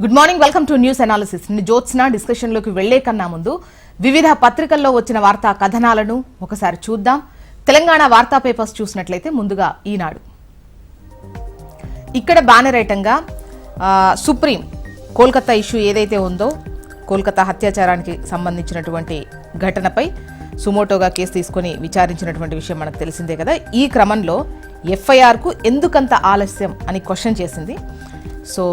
Good morning welcome to news analysis నిన్న జ్యోత్స్న డిస్కషన్లోకి వెళ్ళే కన్నా ముందు వివిధ పత్రికల్లో వచ్చిన వార్తా కథనాలను ఒకసారి చూద్దాం. తెలంగాణ వార్తా పేపర్స్ చూసినట్లయితే ముందుగా ఈనాడు. ఇక్కడ బ్యానర్ ఐటంగా సుప్రీం కోల్కతా ఇష్యూ ఏదైతే ఉందో కోల్కతా హత్యాచారానికి సంబంధించినటువంటి ఘటనపై సుమోటోగా కేసు తీసుకొని విచారించినటువంటి విషయం మనకు తెలిసిందే కదా. ఈ క్రమంలో ఎఫ్ఐఆర్కు ఎందుకంత ఆలస్యం అని క్వశ్చన్ చేసింది. సో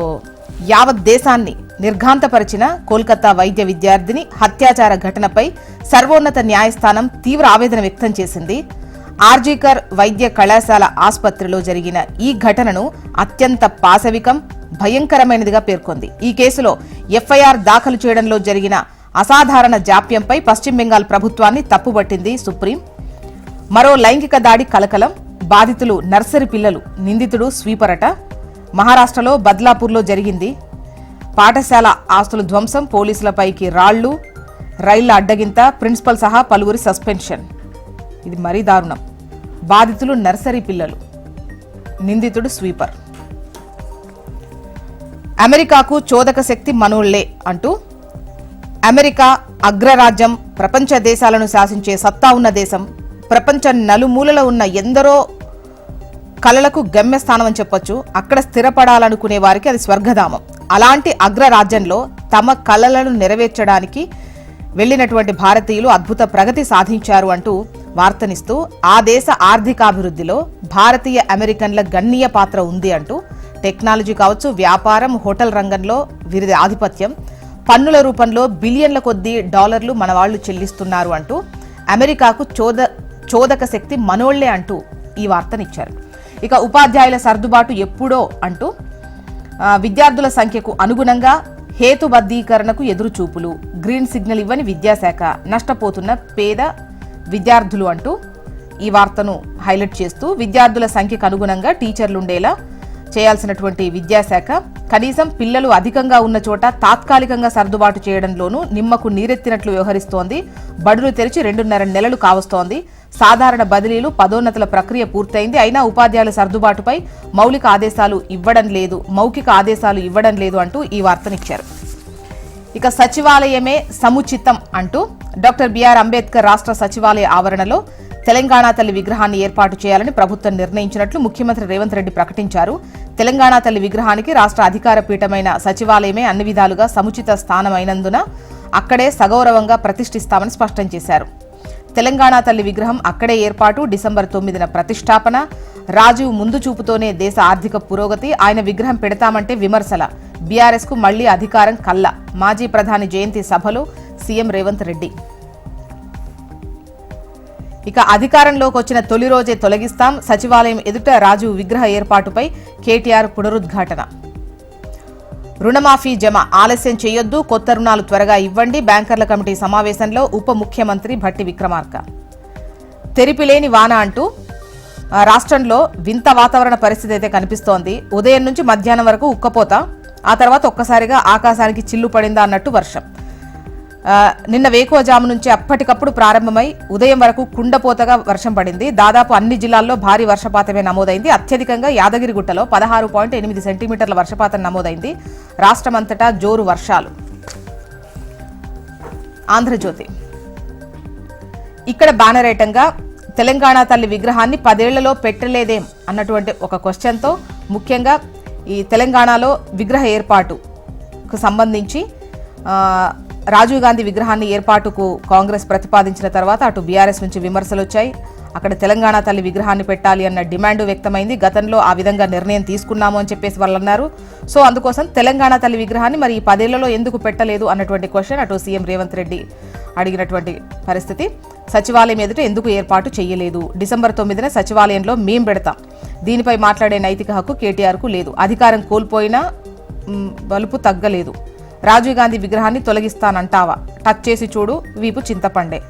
యావత్ దేశాన్ని నిర్ఘాంతపరిచిన కోల్కతా వైద్య విద్యార్థిని హత్యాచార ఘటనపై సర్వోన్నత న్యాయస్థానం తీవ్ర ఆవేదన వ్యక్తం చేసింది. ఆర్జీకర్ వైద్య కళాశాల ఆసుపత్రిలో జరిగిన ఈ ఘటనను అత్యంత పాశవికం భయంకరమైనదిగా పేర్కొంది. ఈ కేసులో ఎఫ్ఐఆర్ దాఖలు చేయడంలో జరిగిన అసాధారణ జాప్యంపై పశ్చిమ బెంగాల్ ప్రభుత్వాన్ని తప్పుబట్టింది సుప్రీం. మరో లైంగిక దాడి కలకలం బాధితులు నర్సరీ పిల్లలు నిందితుడు స్వీపరట. మహారాష్ట్రలో బద్లాపూర్లో జరిగింది. పాఠశాల ఆస్తుల ధ్వంసం పోలీసులపైకి రాళ్ళు రైళ్ళ అడ్డగింత ప్రిన్సిపల్ సహా పలువురి సస్పెన్షన్. ఇది మరీ దారుణం. బాధితులు నర్సరీ పిల్లలు. నిందితుడు స్వీపర్. అమెరికాకు చోదక శక్తి మనోళ్ళే అంటూ అమెరికా అగ్రరాజ్యం ప్రపంచ దేశాలను శాసించే సత్తా ఉన్న దేశం ప్రపంచ నలుమూలలో ఉన్న ఎందరో కళలకు గమ్యస్థానం అని చెప్పొచ్చు. అక్కడ స్థిరపడాలనుకునే వారికి అది స్వర్గధామం. అలాంటి అగ్రరాజ్యంలో తమ కళలను నెరవేర్చడానికి వెళ్ళినటువంటి భారతీయులు అద్భుత ప్రగతి సాధించారు అంటూ వార్తనిస్తూ ఆ దేశ ఆర్థికాభివృద్ధిలో భారతీయ అమెరికన్ల గణనీయ పాత్ర ఉంది అంటూ టెక్నాలజీ కావచ్చు వ్యాపారం హోటల్ రంగంలో వీరిది ఆధిపత్యం. పన్నుల రూపంలో బిలియన్ల కొద్దీ డాలర్లు మన వాళ్ళు చెల్లిస్తున్నారు అంటూ అమెరికాకు చోద చోదక శక్తి మనోళ్ళే అంటూ ఈ వార్తనిచ్చారు. ఇక ఉపాధ్యాయుల సర్దుబాటు ఎప్పుడో అంటూ విద్యార్థుల సంఖ్యకు అనుగుణంగా హేతుబద్ధీకరణకు ఎదురుచూపులు గ్రీన్ సిగ్నల్ ఇవ్వని విద్యాశాఖ నష్టపోతున్న పేద విద్యార్థులు అంటూ ఈ వార్తను హైలైట్ చేస్తూ విద్యార్థుల సంఖ్యకు అనుగుణంగా టీచర్లు ఉండేలా చేయాల్సినటువంటి విద్యాశాఖ కనీసం పిల్లలు అధికంగా ఉన్న చోట తాత్కాలికంగా సర్దుబాటు చేయడంలోనూ నిమ్మకు నీరెత్తినట్లు వ్యవహరిస్తోంది. బడులు తెరిచి రెండున్నర నెలలు కావస్తోంది. సాధారణ బదిలీలు పదోన్నతుల ప్రక్రియ పూర్తయింది. అయినా ఉపాధ్యాయుల సర్దుబాటుపై మౌలిక ఆదేశాలు ఇవ్వడం లేదు. మౌఖిక ఆదేశాలు ఇవ్వడం లేదు అంటూ ఈ వార్తనిచ్చారు. ఇక సచివాలయమే సముచితం అంటూ డాక్టర్ బిఆర్ అంబేద్కర్ రాష్ట్ర సచివాలయ ఆవరణలో తెలంగాణ తల్లి విగ్రహాన్ని ఏర్పాటు చేయాలని ప్రభుత్వం నిర్ణయించినట్లు ముఖ్యమంత్రి రేవంత్ రెడ్డి ప్రకటించారు. తెలంగాణ తల్లి విగ్రహానికి రాష్ట్ర అధికార పీఠమైన సచివాలయమే అన్ని విధాలుగా సముచిత స్థానమైనందున అక్కడే సగౌరవంగా ప్రతిష్ఠిస్తామని స్పష్టం చేశారు. తెలంగాణ తల్లి విగ్రహం అక్కడే ఏర్పాటు డిసెంబర్ తొమ్మిదిన ప్రతిష్టాపన. రాజీవ్ ముందు చూపుతోనే దేశ ఆర్థిక పురోగతి ఆయన విగ్రహం పెడతామంటే విమర్శల. బీఆర్ఎస్కు మళ్ళీ అధికారం కల్ల. మాజీ ప్రధాని జయంతి సభలో సీఎం రేవంత్ రెడ్డి. ఇక అధికారంలోకి వచ్చిన తొలి రోజే తొలగిస్తాం. సచివాలయం ఎదుట రాజు విగ్రహ ఏర్పాటుపై కేటీఆర్ పునరుద్ఘాటన. రుణమాఫీ జమ. ఆలస్యం చేయొద్దు కొత్త రుణాలు త్వరగా ఇవ్వండి. బ్యాంకర్ల కమిటీ సమావేశంలో ఉప ముఖ్యమంత్రి భట్టి విక్రమార్క. తెరిపిలేని వాన అంటూ రాష్ట్రంలో వింత వాతావరణ పరిస్థితి అయితే కనిపిస్తోంది. ఉదయం నుంచి మధ్యాహ్నం వరకు ఉక్కపోత ఆ తర్వాత ఒక్కసారిగా ఆకాశానికి చిల్లు పడిందా అన్నట్టు వర్షం. నిన్న వేకువజాము నుంచి అప్పటికప్పుడు ప్రారంభమై ఉదయం వరకు కుండపోతగా వర్షం పడింది. దాదాపు అన్ని జిల్లాల్లో భారీ వర్షపాతమే నమోదైంది. అత్యధికంగా యాదగిరిగుట్టలో పదహారు పాయింట్ ఎనిమిది సెంటీమీటర్ల వర్షపాతం నమోదైంది. రాష్ట్రమంతటా జోరు వర్షాలు. ఆంధ్రజ్యోతి. ఇక్కడ బ్యానర్ ఐటంగా తెలంగాణ తల్లి విగ్రహాన్ని పదేళ్ళలో పెట్టలేదేం అన్నటువంటి ఒక క్వశ్చన్తో ముఖ్యంగా ఈ తెలంగాణలో విగ్రహ ఏర్పాటుకు సంబంధించి రాజీవ్ గాంధీ విగ్రహాన్ని ఏర్పాటుకు కాంగ్రెస్ ప్రతిపాదించిన తర్వాత అటు బీఆర్ఎస్ నుంచి విమర్శలు వచ్చాయి అక్కడ తెలంగాణ తల్లి విగ్రహాన్ని పెట్టాలి అన్న డిమాండ్ వ్యక్తమైంది. గతంలో ఆ విధంగా నిర్ణయం తీసుకున్నాము అని చెప్పేసి వాళ్ళు అన్నారు సో అందుకోసం తెలంగాణ తల్లి విగ్రహాన్ని మరి ఈ పదేళ్ళలో ఎందుకు పెట్టలేదు అన్నటువంటి క్వశ్చన్ అటు సీఎం రేవంత్ రెడ్డి అడిగినటువంటి పరిస్థితి. సచివాలయం ఎదుట ఎందుకు ఏర్పాటు చేయలేదు డిసెంబర్ తొమ్మిదిన సచివాలయంలో మేం పెడతాం. దీనిపై మాట్లాడే నైతిక హక్కు కేటీఆర్కు లేదు. అధికారం కోల్పోయినా బలుపు తగ్గలేదు. రాజీవ్ గాంధీ విగ్రహాన్ని తొలగిస్తానంటావా? టచ్ చేసి చూడు వీపు చింతపండే.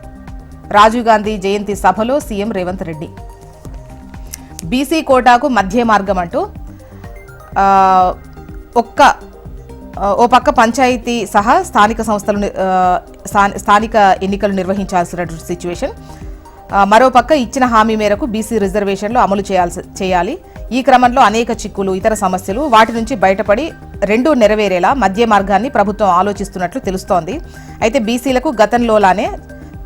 రాజీవ్ గాంధీ జయంతి సభలో సీఎం రేవంత్ రెడ్డి. బీసీ కోటాకు మధ్య మార్గం అంటూ ఒక్క ఓ పక్క పంచాయతీ సహా స్థానిక సంస్థలు స్థాని- స్థానిక ఎన్నికలు నిర్వహించాల్సిన సిచ్యువేషన్ మరోపక్క ఇచ్చిన హామీ మేరకు బీసీ రిజర్వేషన్లు అమలు చేయాల్సి చేయాలి. ఈ క్రమంలో అనేక చిక్కులు ఇతర సమస్యలు వాటి నుంచి బయటపడి రెండూ నెరవేరేలా మధ్య మార్గాన్ని ప్రభుత్వం ఆలోచిస్తున్నట్లు తెలుస్తోంది. అయితే బీసీలకు గతంలోలానే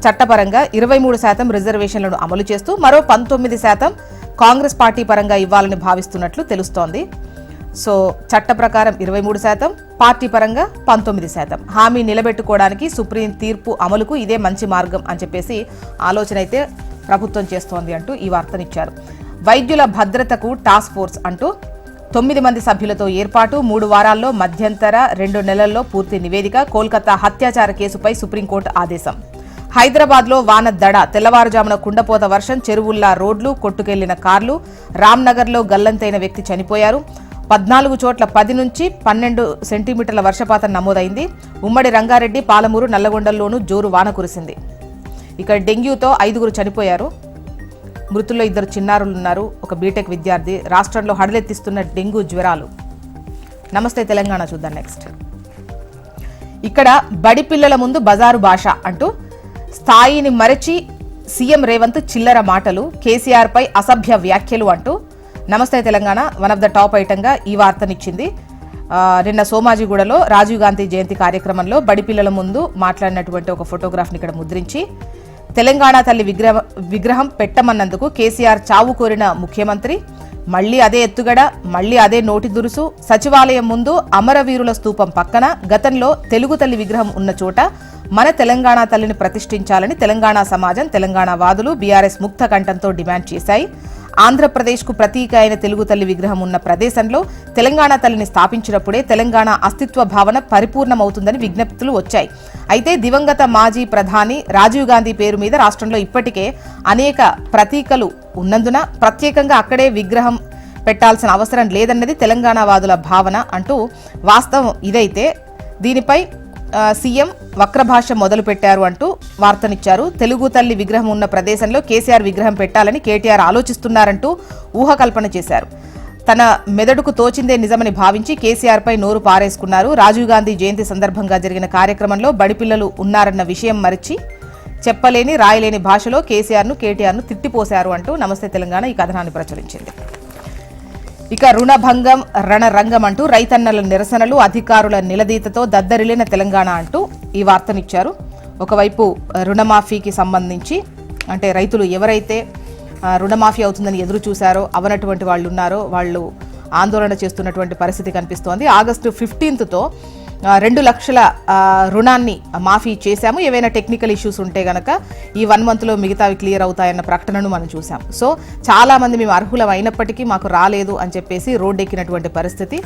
చట్టపరంగా ఇరవై మూడు శాతం రిజర్వేషన్లను అమలు చేస్తూ మరో పంతొమ్మిది శాతం కాంగ్రెస్ పార్టీ పరంగా ఇవ్వాలని భావిస్తున్నట్లు తెలుస్తోంది. సో చట్ట ప్రకారం ఇరవై మూడు శాతం పార్టీ పరంగా పంతొమ్మిది శాతం. హామీ నిలబెట్టుకోవడానికి సుప్రీం తీర్పు అమలుకు ఇదే మంచి మార్గం అని చెప్పేసి ఆలోచన అయితే ప్రభుత్వం చేస్తోంది అంటూ ఈ వార్తనిచ్చారు. వైద్యుల భద్రతకు టాస్క్ ఫోర్స్ అంటూ తొమ్మిది మంది సభ్యులతో ఏర్పాటు మూడు వారాల్లో మధ్యంతర రెండు నెలల్లో పూర్తి నివేదిక కోల్కతా హత్యాచార కేసుపై సుప్రీంకోర్టు ఆదేశం. హైదరాబాద్లో వాన దడ తెల్లవారుజామున కుండపోత వర్షం చెరువుల్లా రోడ్లు కొట్టుకెళ్ళిన కార్లు రామ్నగర్లో గల్లంతైన వ్యక్తి చనిపోయారు. పద్నాలుగు చోట్ల పది నుంచి పన్నెండు సెంటీమీటర్ల వర్షపాతం నమోదైంది. ఉమ్మడి రంగారెడ్డి పాలమూరు నల్లగొండల్లోనూ జోరు వాన కురిసింది. ఇక్కడ డెంగ్యూతో ఐదుగురు చనిపోయారు. మృతుల్లో ఇద్దరు చిన్నారులు ఉన్నారు ఒక బీటెక్ విద్యార్థి రాష్ట్రంలో హడలెత్తిస్తున్న డెంగ్యూ జ్వరాలు. నమస్తే తెలంగాణ చూద్దాం నెక్స్ట్. ఇక్కడ బడి పిల్లల ముందు బజారు భాష అంటూ స్థాయిని మరచి సీఎం రేవంత్ చిల్లర మాటలు కేసీఆర్పై అసభ్య వ్యాఖ్యలు అంటూ Namaste Telangana one of the top ఐటంగా ఈ వార్తనిచ్చింది. నిన్న సోమాజిగూడలో రాజీవ్ గాంధీ జయంతి కార్యక్రమంలో బడి పిల్లల ముందు మాట్లాడినటువంటి ఒక ఫోటోగ్రాఫ్ని ఇక్కడ ముద్రించి తెలంగాణ తల్లి విగ్రహ విగ్రహం పెట్టమన్నందుకు కేసీఆర్ చావు కోరిన ముఖ్యమంత్రి మళ్ళీ అదే ఎత్తుగడ మళ్ళీ అదే నోటి దురుసు సచివాలయం ముందు అమరవీరుల స్తూపం పక్కన గతంలో తెలుగు తల్లి విగ్రహం ఉన్న చోట మన తెలంగాణ తల్లిని ప్రతిష్ఠించాలని తెలంగాణ సమాజం తెలంగాణ వాదులు బీఆర్ఎస్ ముక్త కంఠంతో డిమాండ్ చేశాయి. ఆంధ్రప్రదేశ్కు ప్రతీక అయిన తెలుగు తల్లి విగ్రహం ఉన్న ప్రదేశంలో తెలంగాణ తల్లిని స్థాపించినప్పుడే తెలంగాణ అస్తిత్వ భావన పరిపూర్ణమవుతుందని విజ్ఞప్తులు వచ్చాయి. అయితే దివంగత మాజీ ప్రధాని రాజీవ్ గాంధీ పేరు మీద రాష్ట్రంలో ఇప్పటికే అనేక ప్రతీకలు ఉన్నందున ప్రత్యేకంగా అక్కడే విగ్రహం పెట్టాల్సిన అవసరం లేదన్నది తెలంగాణ వాదుల భావన అంటూ వాస్తవం ఇదైతే. దీనిపై సీఎం వక్రభాష మొదలు పెట్టారు అంటూ వార్తనిచ్చారు. తెలుగు తల్లి విగ్రహం ఉన్న ప్రదేశంలో కేసీఆర్ విగ్రహం పెట్టాలని కేటీఆర్ ఆలోచిస్తున్నారంటూ ఊహకల్పన చేశారు. తన మెదడుకు తోచిందే నిజమని భావించి కేసీఆర్పై నోరు పారేసుకున్నారు. రాజీవ్ గాంధీ జయంతి సందర్భంగా జరిగిన కార్యక్రమంలో బడిపిల్లలు ఉన్నారన్న విషయం మరిచి చెప్పలేని రాయలేని భాషలో కేసీఆర్ను కేటీఆర్ను తిట్టిపోశారు అంటూ నమస్తే తెలంగాణ ఈ కథనాన్ని ప్రచురించింది. ఇక రుణభంగం రణరంగం అంటూ రైతన్నల నిరసనలు అధికారుల నిలదీతతో దద్దరిల్లిన తెలంగాణ అంటూ ఈ వార్తనిచ్చారు. ఒకవైపు రుణమాఫీకి సంబంధించి అంటే రైతులు ఎవరైతే రుణమాఫీ అవుతుందని ఎదురు చూశారో అవనటువంటి వాళ్ళు ఉన్నారో వాళ్ళు ఆందోళన చేస్తున్నటువంటి పరిస్థితి కనిపిస్తోంది. ఆగస్టు ఫిఫ్టీన్త్తో రెండు లక్షల రుణాన్ని మాఫీ చేశాము. ఏవైనా టెక్నికల్ ఇష్యూస్ ఉంటే గనక ఈ వన్ మంత్లో మిగతావి క్లియర్ అవుతాయన్న ప్రకటనను మనం చూసాం సో చాలామంది మేము అర్హులం అయినప్పటికీ మాకు రాలేదు అని చెప్పేసి రోడ్డెక్కినటువంటి పరిస్థితి.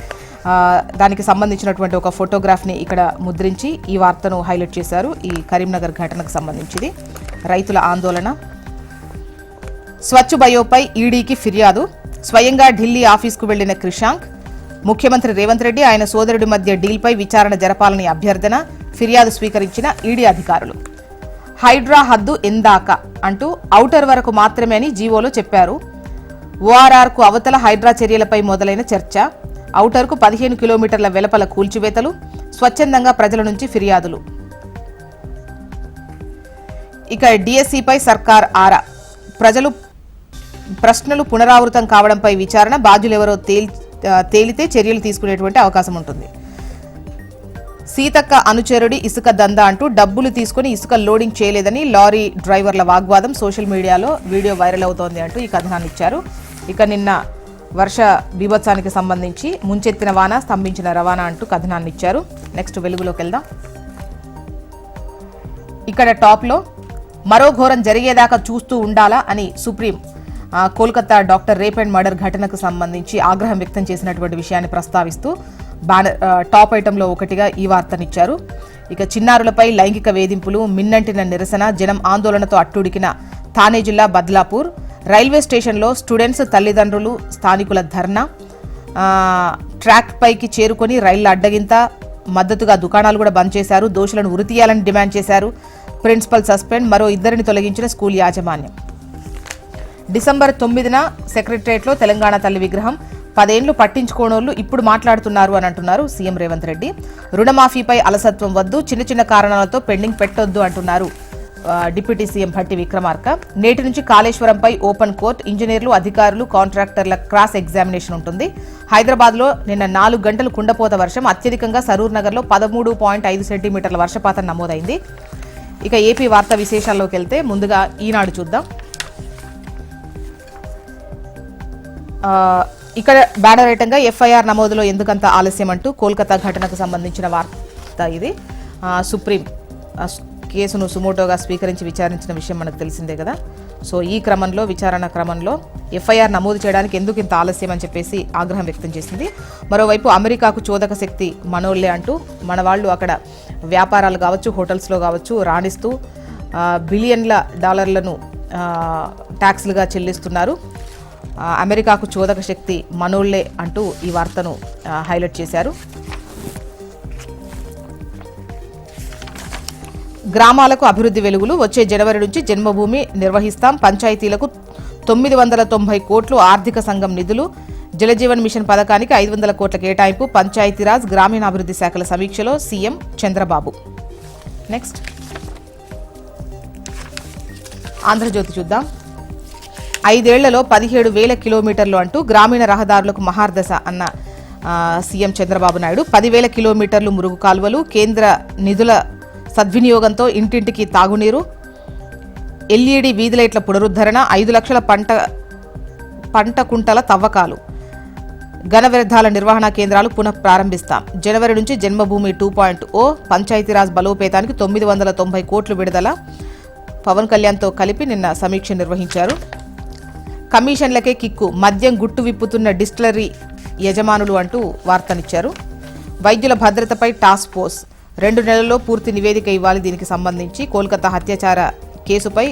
దానికి సంబంధించినటువంటి ఒక ఫోటోగ్రాఫ్ని ఇక్కడ ముద్రించి ఈ వార్తను హైలైట్ చేశారు ఈ కరీంనగర్ ఘటనకు సంబంధించింది. రైతుల ఆందోళన. స్వచ్ఛ బయోపై ఈడీకి ఫిర్యాదు. స్వయంగా ఢిల్లీ ఆఫీస్కు వెళ్ళిన క్రిషాంక్ ముఖ్యమంత్రి రేవంత్ రెడ్డి ఆయన సోదరుడి మధ్య డీల్పై విచారణ జరపాలని అభ్యర్థన ఫిర్యాదు స్వీకరించిన ఈడీ అధికారులు. హైడ్రా హద్దు ఎందాక అంటూ ఔటర్ వరకు మాత్రమే అని జీవోలో చెప్పారు. ఓఆర్ఆర్కు అవతల హైడ్రా చర్యలపై మొదలైన చర్చ ఔటర్కు పదిహేను కిలోమీటర్ల వెలపల కూల్చివేతలు స్వచ్ఛందంగా ప్రజల నుంచి ఫిర్యాదులు. ఇక డిఎస్సిపై సర్కార్ ఆరా. ప్రజలు ప్రశ్నలు పునరావృతం కావడంపై విచారణ బాధ్యులెవరో తేల్ తేలితే చర్యలు తీసుకునేటువంటి అవకాశం ఉంటుంది. సీతక్క అనుచరుడి ఇసుక దందా అంటూ డబ్బులు తీసుకుని ఇసుక లోడింగ్ చేయలేదని లారీ డ్రైవర్ల వాగ్వాదం సోషల్ మీడియాలో వీడియో వైరల్ అవుతోంది అంటూ ఈ కథనాన్ని ఇచ్చారు. ఇక నిన్న వర్ష బీభత్సానికి సంబంధించి ముంచెత్తిన వాన స్తంభించిన రవాణా అంటూ కథనాన్ని ఇచ్చారు. నెక్స్ట్ వెలుగులోకి వెళ్దాం. ఇక్కడ టాప్లో మరో ఘోరం జరిగేదాకా చూస్తూ ఉండాలా అని supreme Kolkata doctor rape and murder ఘటనకు సంబంధించి ఆగ్రహం వ్యక్తం చేసినటువంటి విషయాన్ని ప్రస్తావిస్తూ బ్యానర్ టాప్ ఐటెంలో ఒకటిగా ఈ వార్తనిచ్చారు. ఇక చిన్నారులపై లైంగిక వేధింపులు మిన్నంటిన నిరసన జనం ఆందోళనతో అట్టుడికిన థానే జిల్లా బద్లాపూర్ రైల్వే స్టేషన్లో స్టూడెంట్స్ తల్లిదండ్రులు స్థానికుల ధర్నా ట్రాక్ పైకి చేరుకొని రైళ్ళ అడ్డగింత మద్దతుగా దుకాణాలు కూడా బంద్ చేశారు. దోషులను ఉరితీయాలని డిమాండ్ చేశారు. ప్రిన్సిపల్ సస్పెండ్ మరో ఇద్దరిని తొలగించిన స్కూల్ యాజమాన్యం. డిసెంబర్ తొమ్మిదిన సెక్రటరియట్లో తెలంగాణ తల్లి విగ్రహం. పదేళ్ళు పట్టించుకోనోళ్ళు ఇప్పుడు మాట్లాడుతున్నారు అని అంటున్నారు సీఎం రేవంత్ రెడ్డి. రుణమాఫీపై అలసత్వం వద్దు చిన్న చిన్న కారణాలతో పెండింగ్ పెట్టొద్దు అంటున్నారు డిప్యూటీ సీఎం భట్టి విక్రమార్క. నేటి నుంచి కాళేశ్వరంపై ఓపెన్ కోర్ట్ ఇంజనీర్లు అధికారులు కాంట్రాక్టర్ల క్రాస్ ఎగ్జామినేషన్ ఉంటుంది. హైదరాబాద్లో నిన్న నాలుగు గంటలు కుండపోత వర్షం అత్యధికంగా సరూర్ నగర్లో పదమూడు పాయింట్ ఐదు సెంటీమీటర్ల వర్షపాతం నమోదైంది. ఇక ఏపీ వార్తా విశేషాల్లోకి వెళ్తే ముందుగా ఈనాడు చూద్దాం. ఇక్కడ బ్యానర్ ఐటంగా ఎఫ్ఐఆర్ నమోదులో ఎందుకంత ఆలస్యం అంటూ కోల్కతా ఘటనకు సంబంధించిన వార్త ఇది. సుప్రీం కేసును సుమోటోగా స్వీకరించి విచారించిన విషయం మనకు తెలిసిందే కదా. సో ఈ క్రమంలో విచారణ క్రమంలో ఎఫ్ఐఆర్ నమోదు చేయడానికి ఎందుకు ఇంత ఆలస్యం అని చెప్పేసి ఆగ్రహం వ్యక్తం చేసింది. మరోవైపు అమెరికాకు చోదక శక్తి మనోళ్ళే అంటూ మన వాళ్ళు అక్కడ వ్యాపారాలు కావచ్చు హోటల్స్లో కావచ్చు రాణిస్తూ బిలియన్ల డాలర్లను ట్యాక్స్లుగా చెల్లిస్తున్నారు. అమెరికాకు చోదక శక్తి మనోళ్ళే అంటూ ఈ వార్తను హైలైట్ చేశారు. గ్రామాలకు అభివృద్ధి వెలుగులు వచ్చే జనవరి నుంచి జన్మభూమి నిర్వహిస్తాం. పంచాయతీలకు తొమ్మిది వందల తొంభై కోట్లు ఆర్థిక సంఘం నిధులు. జలజీవన్ మిషన్ పథకానికి ఐదు వందల కోట్ల కేటాయింపు. పంచాయతీరాజ్ గ్రామీణాభివృద్ధి శాఖల సమీక్షలో సీఎం చంద్రబాబు. నెక్స్ట్. ఆంధ్రజ్యోతి చూద్దాం. ఐదేళ్ళలో పదిహేడు వేల కిలోమీటర్లు అంటూ గ్రామీణ రహదారులకు మహార్దశ అన్న సీఎం చంద్రబాబు నాయుడు. పదివేల కిలోమీటర్లు మురుగు కాలువలు కేంద్ర నిధుల సద్వినియోగంతో ఇంటింటికి తాగునీరు ఎల్ఈడి వీధి లైట్ల పునరుద్ధరణ ఐదు లక్షల పంట పంట కుంటల తవ్వకాలు. ఘన వ్యర్థాల నిర్వహణ కేంద్రాలు పునః ప్రారంభిస్తాం. జనవరి నుంచి Janmabhoomi two point O Panchayati Raj బలోపేతానికి తొమ్మిది వందల తొంభై కోట్లు విడుదల. పవన్ కళ్యాణ్తో కలిపి నిన్న సమీక్ష నిర్వహించారు. కమిషన్లకే కిక్కు మద్యం గుట్టు విప్పుతున్న డిస్టిలరీ యజమానులు అంటూ వార్తనిచ్చారు. వైద్యుల భద్రతపై టాస్క్ ఫోర్స్ రెండు నెలల్లో పూర్తి నివేదిక ఇవ్వాలి దీనికి సంబంధించి కోల్కతా హత్యాచార కేసుపై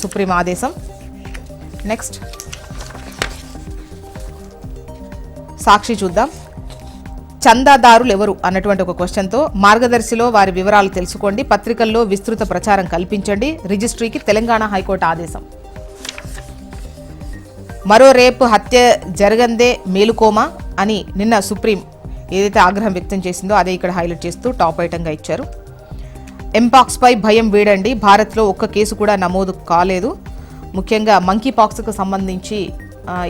సుప్రీం ఆదేశం. నెక్స్ట్. సాక్షి చూద్దాం. చందాదారులు ఎవరు అన్నటువంటి ఒక క్వశ్చన్తో మార్గదర్శిలో వారి వివరాలు తెలుసుకోండి పత్రికల్లో విస్తృత ప్రచారం కల్పించండి రిజిస్ట్రీకి తెలంగాణ హైకోర్టు ఆదేశం. మరో రేపు హత్య జరగందే మేలుకోమా అని నిన్న సుప్రీం ఏదైతే ఆగ్రహం వ్యక్తం చేసిందో అదే ఇక్కడ హైలైట్ చేస్తూ టాప్ ఐటంగా ఇచ్చారు. ఎంపాక్స్పై భయం వీడండి. భారత్లో ఒక్క కేసు కూడా నమోదు కాలేదు. ముఖ్యంగా మంకీ పాక్స్కు సంబంధించి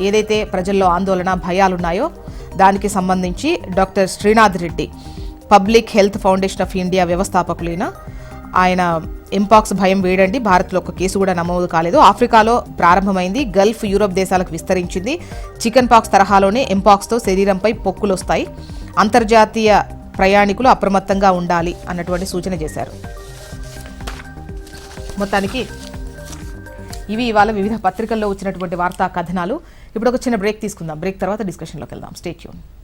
ఏదైతే ప్రజల్లో ఆందోళన భయాలున్నాయో దానికి సంబంధించి doctor Srinath Reddy public health foundation of India వ్యవస్థాపకులైన ఆయన ఎంపాక్స్ భయం వేడండి. భారత్లో ఒక కేసు కూడా నమోదు కాలేదు. ఆఫ్రికాలో ప్రారంభమైంది. గల్ఫ్ యూరోప్ దేశాలకు విస్తరించింది. చికెన్ పాక్స్ తరహాలోనే ఎంపాక్స్తో శరీరంపై పొక్కులు వస్తాయి అంతర్జాతీయ ప్రయాణికులు అప్రమత్తంగా ఉండాలి అన్నటువంటి సూచన చేశారు. మొత్తానికి ఇవి ఇవాళ వివిధ పత్రికల్లో వచ్చినటువంటి వార్తా కథనాలు. ఇప్పుడు ఒక చిన్న బ్రేక్ తీసుకుందాం. బ్రేక్ తర్వాత డిస్కషన్లోకి వెళ్దాం. స్టేట్యూన్